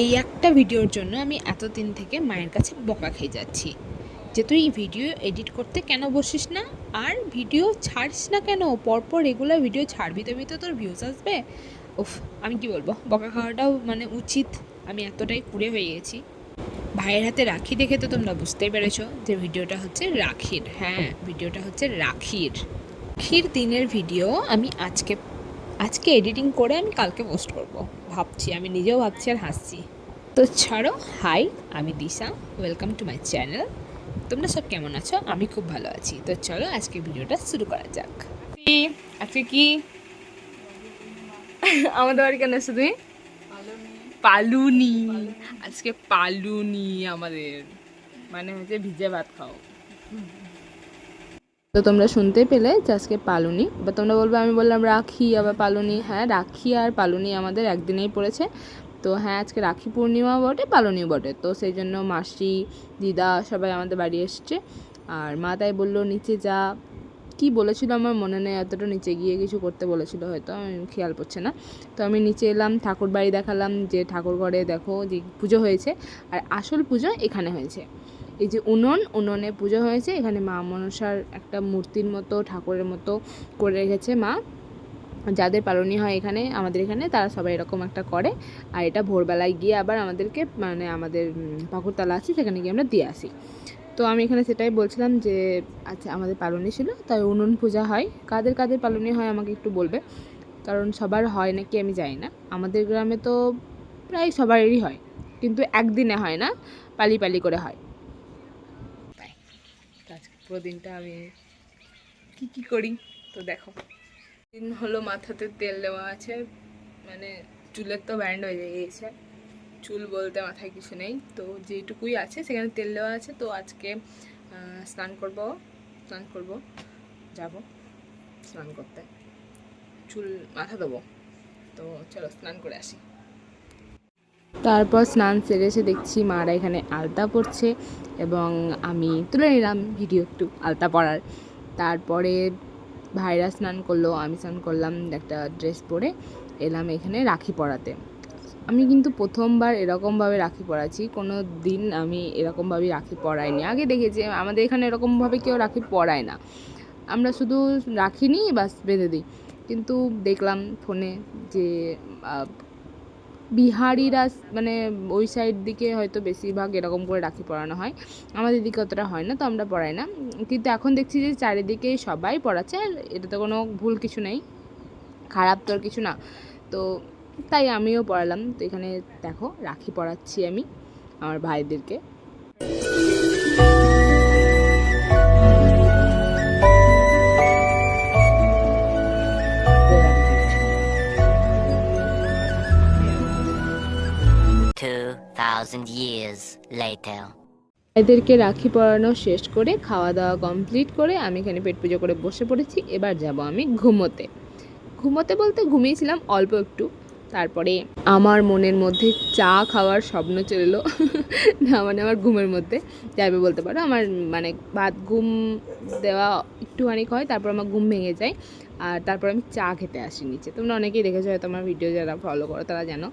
এই একটা ভিডিওর জন্য আমি এতদিন থেকে মায়ের কাছে বকা খেয়ে যাচ্ছি। যে তুই ভিডিও এডিট করতে কেন বসিস না? আর ভিডিও ছাড়িস না কেন? পরপর রেগুলার ভিডিও ছাড়বি তবে তো তোর ভিউজ আসবে? উফ, আমি কি বলব? বকা খাওয়াটাও মানে উচিত। আমি এতটাই কুড়ে হয়ে গেছি। ভাইয়ের হাতে রাখি দেখে তো তোমরা বুঝতেই পেরেছ যে ভিডিওটা হচ্ছে রাখির। হ্যাঁ ভিডিওটা হচ্ছে রাখির। রাখির দিনের ভিডিও আমি আজকে আজকে এডিটিং করে আমি কালকে পোস্ট করব। ভাবছি, আমি নিজেও ভাবছি আর হাসছি। তো ছাড়ো হাই আমি Disha welcome to my channel তোমরা সব কেমন আছো? আমি খুব ভালো আছি। তো চলো আজকে ভিডিওটা শুরু করা যাক। আজকে কি? আমাদের বাড়ি কেন এসো তুমি? পালুনি। আজকে পালুনি আমাদের। মানে হচ্ছে ভিজে ভাত খাও। তো তোমরা শুনতে পেলে যে আজকে পালুনি বা তোমরা বলবে, আমি বললাম রাখি, আবার পালুনি হ্যাঁ রাখি আর পালুনি আমাদের একদিনেই পড়েছে। তো হ্যাঁ আজকে রাখি পূর্ণিমা বটে, পালুনিও বটে। তো সেই জন্য মাসি, দিদা সবাই আমাদের বাড়ি এসছে। আর মা তাই বলল, নিচে যা। কি বলেছিল আমার মনে নেই, এতটা নিচে গিয়ে কিছু করতে বলেছিল হয়তো, আমি খেয়াল পড়ছে না। তো আমি নিচে এলাম ঠাকুর বাড়ি দেখালাম যে ঠাকুর ঘরে দেখো যে পুজো হয়েছে, আর আসল পুজো এখানে হয়েছে। এই যে উনুন উনুনে পুজো হয়েছে। এখানে মা মনসার একটা মূর্তির মতো ঠাকুরের মতো করে রেখেছে মা। যাদের পালনী হয় এখানে আমাদের এখানে তারা সবাই এরকম একটা করে। আর এটা ভোরবেলায় গিয়ে আবার আমাদেরকে মানে আমাদের উম, পাকুড়তলা আছে সেখানে গিয়ে আমরা দিয়ে আসি। তো আমি এখানে সেটাই বলছিলাম যে আচ্ছা আমাদের পালনী ছিল তাই উনুন পূজা হয়। কাদের কাদের পালনী হয় আমাকে একটু বলবে? কারণ সবার হয় নাকি আমি জানি না। আমাদের গ্রামে তো প্রায় সবারই হয়। কিন্তু একদিনে হয় না পালি পালি করে হয়। পুরো দিনটা আমি কি কি করি? তো দেখো। দিন হলো মাথাতে তেল দেওয়া আছে মানে চুলের তো ব্যান্ড হয়ে গিয়েছে। চুল বলতে মাথায় কিছু নেই। তো যেটুকুই আছে, সেখানে তেল দেওয়া আছে। তো আজকে স্নান করব স্নান করব, যাব স্নান করতে। চুল মাথা দেবো তো চলো স্নান করে আসি। তারপর স্নান সেরে এসে দেখছি মারা এখানে আলতা পড়ছে এবং আমি তুলে নিলাম ভিডিও একটু আলতা পরার। তারপরে ভাইরা স্নান করল, আমি স্নান করলাম একটা ড্রেস পরে, এলাম এখানে রাখি পরাতে। আমি কিন্তু প্রথমবার এরকমভাবে রাখি পরাচ্ছি, কোনো দিন আমি এরকমভাবে রাখি পরাইনি। আগে দেখেছি, আমাদের এখানে এরকমভাবে কেউ রাখি পরায় না। আমরা শুধু রাখি নিই, বাস বেঁধে দিই। কিন্তু দেখলাম ফোনে যে বিহারিরা মানে ওই সাইড দিকে হয়তো বেশিরভাগ এরকম করে রাখি পরানো হয়। আমাদের দিকে অতটা হয় না, তো আমরা পড়াই না। কিন্তু এখন দেখছি যে চারিদিকে সবাই পড়াচ্ছে, আর এটা তো কোনো ভুল কিছু নেই। খারাপ তো আর কিছু না। তো তাই আমিও পড়ালাম। তো এখানে দেখো, রাখি পড়াচ্ছি আমি, আমার ভাইদেরকে। Thousand years later. এদেরকে রাখি পরানো শেষ করে খাওয়া দাওয়া কমপ্লিট করে আমি এখানে পেট পুজো করে বসে পড়েছি। এবার যাব আমি ঘুমোতে। ঘুমোতে বলতে ঘুমিয়েছিলাম অল্প একটু। তারপরে আমার মনের মধ্যে চা খাওয়ার স্বপ্ন চলে না মানে আমার ঘুমের মধ্যে। যাবে বলতে পারো, আমার মানে ভাত, ঘুম দেওয়া একটুখানি হয়, তারপর আমার ঘুম ভেঙে যায়। আর তারপর আমি চা খেতে আসি নিচে। তোমরা অনেকেই দেখেছ হয়তো আমার ভিডিও যারা ফলো করো, তারা জানো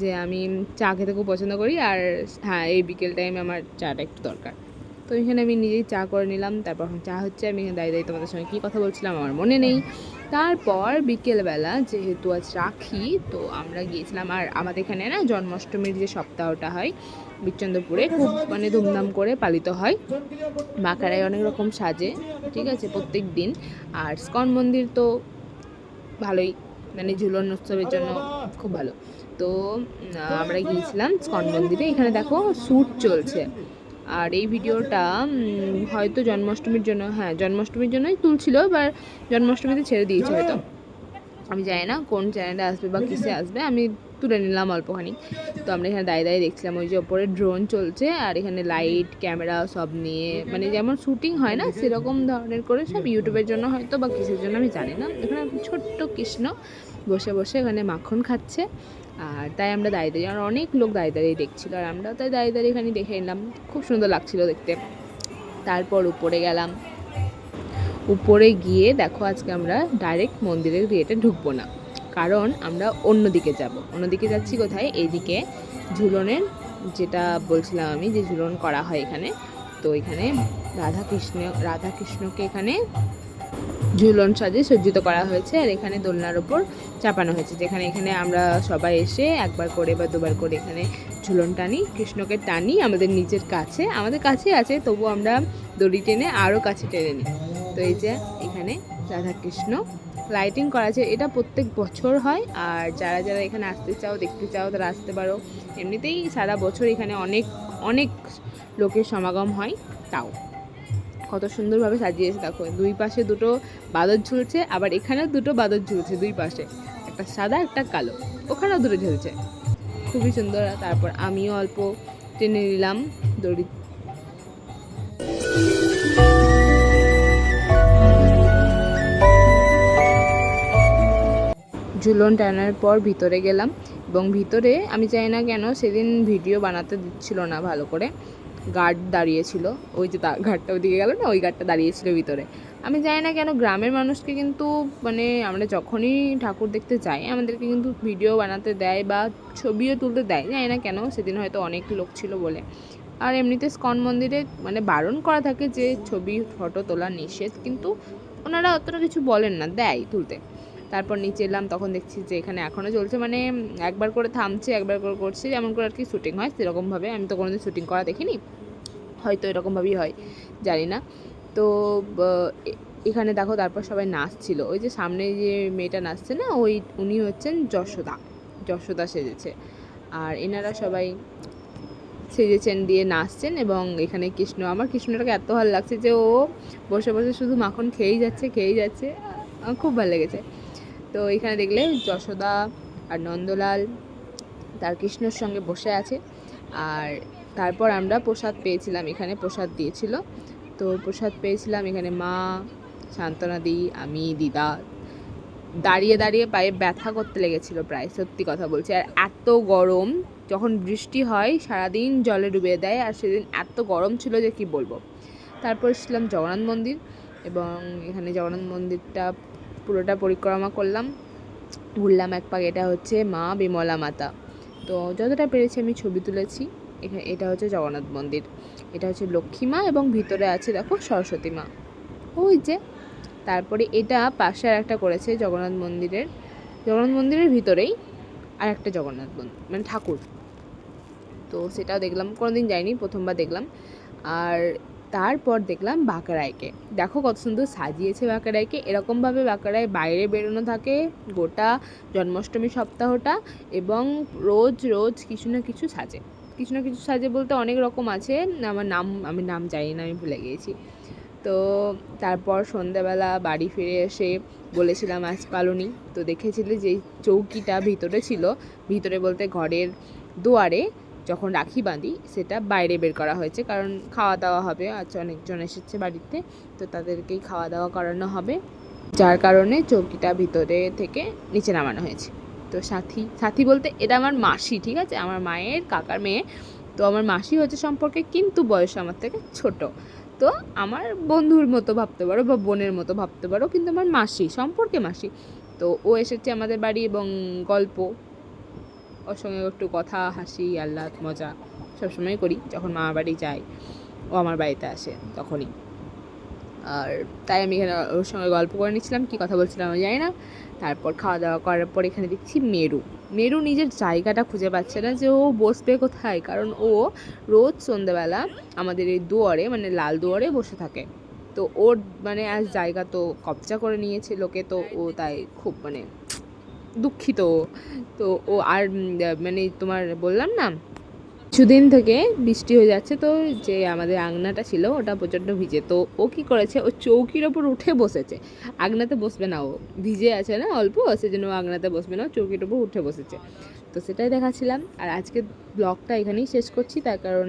যে আমি চা খেতে খুব পছন্দ করি আর হ্যাঁ এই বিকেল টাইমে আমার চাটা একটু দরকার। তো এখানে আমি নিজেই চা করে নিলাম, তারপর চা হচ্ছে। আমি এখানে দাঁড়িয়ে দাঁড়িয়ে তোমাদের সঙ্গে কী কথা বলছিলাম আমার মনে নেই। তারপর বিকেলবেলা যেহেতু আজ রাখি, তো আমরা গিয়েছিলাম আর আমাদের এখানে না জন্মাষ্টমীর যে সপ্তাহটা হয় বিচন্দ্রপুরে খুব মানে ধুমধাম করে পালিত হয়। বাঁকারায় অনেক রকম সাজে, ঠিক আছে, প্রত্যেক দিন। আর স্কন মন্দির তো ভালোই মানে ঝুলন উৎসবের জন্য খুব ভালো। তো আমরা গিয়েছিলাম স্কন মন্দিরে। এখানে দেখো শ্যুট চলছে। আর এই ভিডিওটা হয়তো জন্মাষ্টমীর জন্য হ্যাঁ জন্মাষ্টমীর জন্যই তুলছিল বা জন্মাষ্টমীতে ছেড়ে দিয়েছে হয়তো। আমি জানি না কোন চ্যানেলে আসবে বা কিসে আসবে, আমি তুলে নিলাম অল্পখানি। তো আমরা এখানে দাঁড়িয়ে দাঁড়িয়ে দেখছিলাম, ওই যে ওপরে ড্রোন চলছে, আর এখানে লাইট ক্যামেরা সব নিয়ে মানে যেমন শুটিং হয় না, সেরকম ধরনের করে সব ইউটিউবের জন্য হয়তো বা কিসের জন্য আমি জানি না। এখানে ছোট্ট কৃষ্ণ বসে বসে এখানে মাখন খাচ্ছে। আর তাই আমরা দাঁড়িয়ে দাঁড়িয়ে, আর অনেক লোক দাঁড়িয়ে দাঁড়িয়ে দেখছিল, আর আমরাও তাই দাঁড়িয়ে দাঁড়িয়ে এখানে দেখে নিলাম খুব সুন্দর লাগছিল দেখতে। তারপর উপরে গেলাম। উপরে গিয়ে দেখো আজকে আমরা ডাইরেক্ট মন্দিরের গেটে ঢুকবো না। কারণ আমরা অন্য দিকে যাব। অন্যদিকে যাচ্ছি কোথায়? এইদিকে ঝুলনের যেটা বলছিলাম আমি যে ঝুলন করা হয় এখানে। তো এখানে রাধা কৃষ্ণ রাধা কৃষ্ণকে এখানে ঝুলন সাজে সজ্জিত করা হয়েছে আর এখানে দোলনার ওপর চাপানো হয়েছে, যেখানে এখানে আমরা সবাই এসে একবার করে বা দুবার করে এখানে ঝুলন টানি, কৃষ্ণকে টানি আমাদের নিজের কাছে, আমাদের কাছে আছে, তবু আমরা দড়ি টেনে আরও কাছে টেনে নিই। তো এই যে এখানে রাধা কৃষ্ণ লাইটিং করা আছে, এটা প্রত্যেক বছর হয় আর যারা যারা এখানে আসতে চাও, দেখতে চাও, তারা আসতে পারো। এমনিতেই সারা বছর এখানে অনেক অনেক লোকের সমাগম হয়, তাও। কত সুন্দরভাবে সাজিয়েছে, দেখো। দুই পাশে দুটো বাদর ঝুলছে, আবার এখানেও দুটো বাদর ঝুলছে দুই পাশে। একটা সাদা, একটা কালো। ওখানেও দুটো ঝুলছে। খুবই সুন্দর। তারপর আমিও অল্প টেনে নিলাম দড়ি। ঝুলন টানার পর ভিতরে গেলাম এবং ভিতরে, আমি চাই না কেন, সেদিন ভিডিও বানাতে দিচ্ছিল না ভালো করে। গার্ড দাঁড়িয়েছিল, ওই যে গার্ডটা ওদিকে গেল না, ওই গার্ডটা দাঁড়িয়েছিল ভিতরে। আমি জানি না কেন গ্রামের মানুষকে কিন্তু মানে আমরা যখনই ঠাকুর দেখতে যাই, আমাদেরকে কিন্তু ভিডিও বানাতে দেয় বা ছবিও তুলতে দেয়, জানি না কেন, সেদিন হয়তো অনেক লোক ছিল বলে। আর এমনিতে স্কন মন্দিরে মানে বারণ করা থাকে যে ছবি, ফটো তোলা নিষেধ, কিন্তু ওনারা অতটা কিছু বলেন না, দেয় তুলতে। তারপর নিচে এলাম, তখন দেখছি যে এখানে এখনও চলছে মানে একবার করে থামছে, একবার করে করছে, যেমন করে আর কি শ্যুটিং হয়, সেরকমভাবে। আমি তো কোনোদিন শ্যুটিং করা দেখিনি, হয়তো এরকমভাবেই হয়, জানি না। তো এখানে দেখো তারপর সবাই নাচছিল। ওই যে সামনে যে মেয়েটা নাচছে না, ওই উনি হচ্ছেন যশোদা যশোদা সেজেছে। আর এনারা সবাই সেজেছেন, দিয়ে নাচছেন, এবং এখানে কৃষ্ণ। আমার কৃষ্ণটাকে এত ভালো লাগছে যে ও বসে বসে শুধু মাখন খেয়েই যাচ্ছে খেয়েই যাচ্ছে খুব ভালো লেগেছে। তো এখানে দেখলে যশোদা আর নন্দলাল, তার কৃষ্ণর সঙ্গে বসে আছে। আর তারপর আমরা প্রসাদ পেয়েছিলাম, এখানে প্রসাদ দিয়েছিল। তো প্রসাদ পেয়েছিলাম এখানে মা শান্তনাদি আমি, দিদা। দাঁড়িয়ে দাঁড়িয়ে পায়ে ব্যথা করতে লেগেছিল প্রায়, সত্যি কথা বলছি। আর এত গরম, যখন বৃষ্টি হয়, সারাদিন জলে ডুবিয়ে দেয়, আর সেদিন এত গরম ছিল যে কি বলব। তারপর ছিলাম জগন্নাথ মন্দির এবং এখানে জগন্নাথ মন্দিরটা পুরোটা পরিক্রমা করলাম। ঘুরলাম এক পাক, এটা হচ্ছে মা বিমলা মাতা। তো যতটা পেরেছি আমি ছবি তুলেছি। এখানে এটা হচ্ছে জগন্নাথ মন্দির। এটা হচ্ছে লক্ষ্মী মা এবং ভিতরে আছে দেখো সরস্বতী মা। ওই যে, তারপরে এটা পাশে আর একটা করেছে জগন্নাথ মন্দিরের। জগন্নাথ মন্দিরের ভিতরেই আর একটা জগন্নাথ মন্দির মানে ঠাকুর। তো সেটাও দেখলাম, কোনোদিন যাইনি, প্রথমবার দেখলাম। আর তারপর দেখলাম বাঁকড়াইকে। দেখো কত সুন্দর সাজিয়েছে বাঁকড়াইকে। এরকমভাবে বাঁকড়ায় বাইরে বেরোনো থাকে গোটা জন্মাষ্টমী সপ্তাহটা এবং রোজ রোজ কিছু না কিছু সাজে। কিছু না কিছু সাজে বলতে অনেক রকম আছে, আমার নাম, আমি নাম জানি না, আমি ভুলে গিয়েছি। তো তারপর সন্ধ্যাবেলা বাড়ি ফিরে এসে বলেছিলাম, আজ পালনি। তো দেখেছিলে যে চৌকিটা ভিতরে ছিল। ভিতরে বলতে ঘরের দুয়ারে যখন রাখি বাঁধি, সেটা বাইরে বের করা হয়েছে। কারণ খাওয়া দাওয়া হবে, আজ অনেকজন এসেছে বাড়িতে, তো তাদেরকেই খাওয়া দাওয়া করানো হবে। যার কারণে চৌকিটা ভিতরে থেকে নিচে নামানো হয়েছে। তো সাথী সাথী বলতে এটা আমার মাসি, ঠিক আছে? আমার মায়ের কাকার মেয়ে। তো আমার মাসি হচ্ছে সম্পর্কে কিন্তু বয়স আমার থেকে ছোট। তো আমার বন্ধুর মতো ভাবতে পারো বা বোনের মতো ভাবতে পারো, কিন্তু আমার মাসি, সম্পর্কে মাসি। তো ও এসেছে আমাদের বাড়ি এবং গল্প ওর সঙ্গে একটু কথা, হাসি, আহ্লাদ, মজা সবসময় করি যখন মামা বাড়ি যাই। ও আমার বাড়িতে আসে তখনই। আর তাই আমি এখানে ওর সঙ্গে গল্প করে নিচ্ছিলাম, কী কথা বলছিলাম আমি জানি না। তারপর খাওয়া দাওয়া করার পর এখানে দেখছি মেরু। মেরু নিজের জায়গাটা খুঁজে পাচ্ছে না যে ও বসবে কোথায়, কারণ ও রোজ সন্ধ্যেবেলা আমাদের এই দুয়ারে মানে লাল দুয়ারে বসে থাকে। তো ওর মানে আজ জায়গা তো কবজা করে নিয়েছে লোকে, তো ও তাই খুব মানে দুঃখিত। তো ও আর মানে তোমার বললাম না, কিছুদিন থেকে বৃষ্টি হয়ে যাচ্ছে তো, যে আমাদের আংনাটা ছিল ওটা প্রচণ্ড ভিজে। তো ও কি করেছে? ও চৌকির ওপর উঠে বসেছে। আগনাতে বসবে না ও, ভিজে আছে না অল্প, সেজন্য ও আংনাতে বসবে না চৌকির ওপর উঠে বসেছে। তো সেটাই দেখাচ্ছিলাম। আর আজকে ব্লগটা এখানেই শেষ করছি, তার কারণ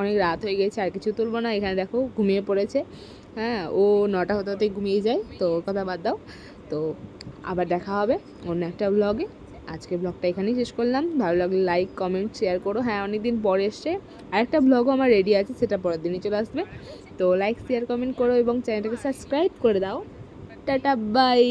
অনেক রাত হয়ে গেছে, আর কিছু তুলবো না। এখানে দেখো, ঘুমিয়ে পড়েছে। হ্যাঁ ও নটা হতে হতেই ঘুমিয়ে যায়, তো কথা বাদ দাও। তো আবার দেখা হবে অন্য একটা ব্লগে আজকে ব্লগটা এখানেই শেষ করলাম। ভালো লাগলে লাইক কমেন্ট শেয়ার করো। হ্যাঁ অনেকদিন পরে এসছে। আরেকটা ব্লগও আমার রেডি আছে, সেটা পরের দিনই চলে আসবে। তো লাইক শেয়ার কমেন্ট করো এবং চ্যানেলটাকে সাবস্ক্রাইব করে দাও। Tata bye